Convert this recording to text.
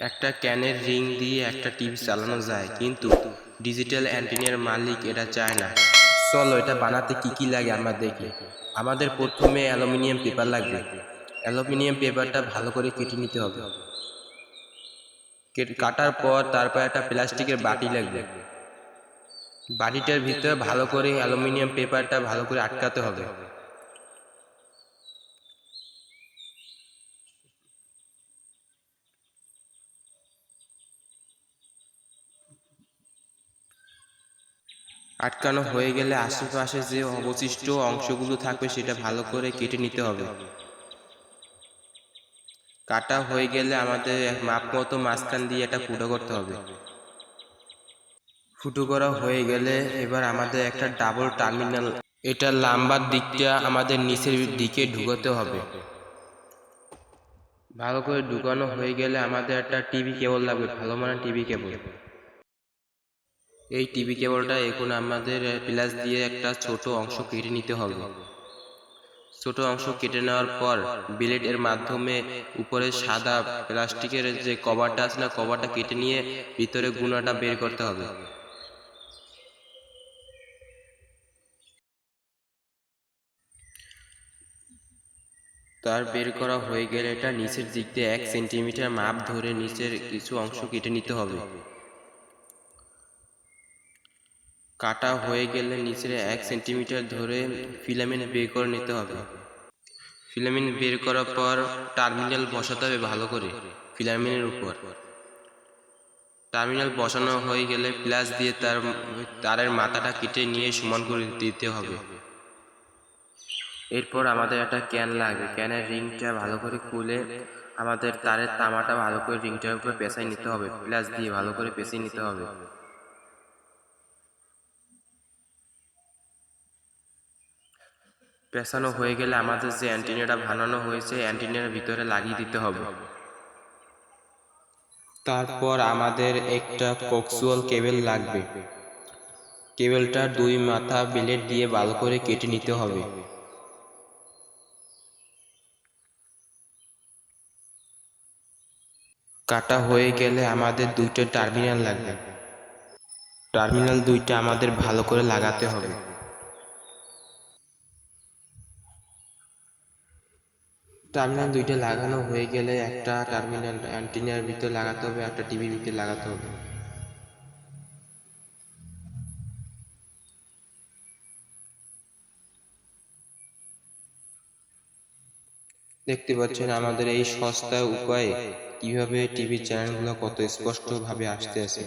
একটা ক্যানের রিং দিয়ে একটা টিভি চালানো যায়, কিন্তু ডিজিটাল অ্যান্টিনার মালিক এটা চায় না। চলো, এটা বানাতে কি কি লাগে আমরা দেখি। আমাদের প্রথমে অ্যালুমিনিয়াম পেপার লাগবে। অ্যালুমিনিয়াম পেপারটা ভালো করে কেটে নিতে হবে। কেট- কাটার পর তারপর একটা প্লাস্টিকের বাটি লাগবে। বাটিটার ভিতরে ভালো করে অ্যালুমিনিয়াম পেপারটা ভালো করে আটকাতে হবে। আটকানো হয়ে গেলে আশেপাশে যে অবশিষ্ট অংশগুলো থাকবে সেটা ভালো করে কেটে নিতে হবে। কাটা হয়ে গেলে আমাদের মাপ মতো মাঝখান দিয়ে একটা ফুটো করতে হবে। ফুটো করা হয়ে গেলে এবার আমাদের একটা ডাবল টার্মিনাল, এটা লাম্বার দিকটা আমাদের নিচের দিকে ঢুকাতে হবে। ভালো করে ঢুকানো হয়ে গেলে আমাদের একটা টিভি কেবল লাগবে, ভালো মানের টিভি কেবল। এই টিভি কেবলটা এখন আমাদের প্লাস দিয়ে একটা ছোট অংশ কেটে নিতে হবে। ছোট অংশ কেটে নেওয়ার পর ব্লেড এর মাধ্যমে উপরে সাদা প্লাস্টিকের যে কভারটা আছে না, কভারটা কেটে নিয়ে ভিতরে গুণাটা বের করতে হবে। তার বের করা হয়ে গেলে এটা নিচের দিক দিয়ে এক সেন্টিমিটার মাপ ধরে নিচের কিছু অংশ কেটে নিতে হবে। কাটা হয়ে গেলে নিচের এক সেন্টিমিটার ধরে ফিলামেন্ট বের করে নিতে হবে। ফিলামেন্ট বের করার পর টার্মিনাল বসাতে হবে ভালো করে ফিলামেন্টের উপর। টার্মিনাল বসানো হয়ে গেলে প্লাস দিয়ে তার, তারের মাথাটা কেটে নিয়ে সমান করে দিতে হবে। এরপর আমাদের একটা ক্যান লাগবে। ক্যানের রিংটা ভালো করে খুলে আমাদের তারের তামাটা ভালো করে রিংটার উপরে পেঁচাই নিতে হবে। প্লাস দিয়ে ভালো করে পেঁচিয়ে নিতে হবে। পেঁচানো হয়ে গেলে আমাদের যে অ্যান্টিনাটা বানানো হয়েছে, অ্যান্টিনার ভিতরে লাগিয়ে দিতে হবে। তারপর আমাদের একটা কক্সুয়াল কেবল লাগবে। কেবলটা দুই মাথা ব্লেড দিয়ে ভালো করে কেটে নিতে হবে। কাটা হয়ে গেলে আমাদের দুইটা টার্মিনাল লাগবে। টার্মিনাল দুইটা আমাদের ভালো করে লাগাতে হবে। টার্মিনাল দুইটা লাগানো হয়ে গেলে একটা টার্মিনাল অ্যান্টিনার ভিতরে লাগাতে হবে, একটা টিভির ভিতরে লাগাতে হবে। দেখতে পাচ্ছেন আমাদের এই সস্তা উপায়ে কীভাবে টিভি চ্যানেলগুলো কত স্পষ্টভাবে আসতে আছে।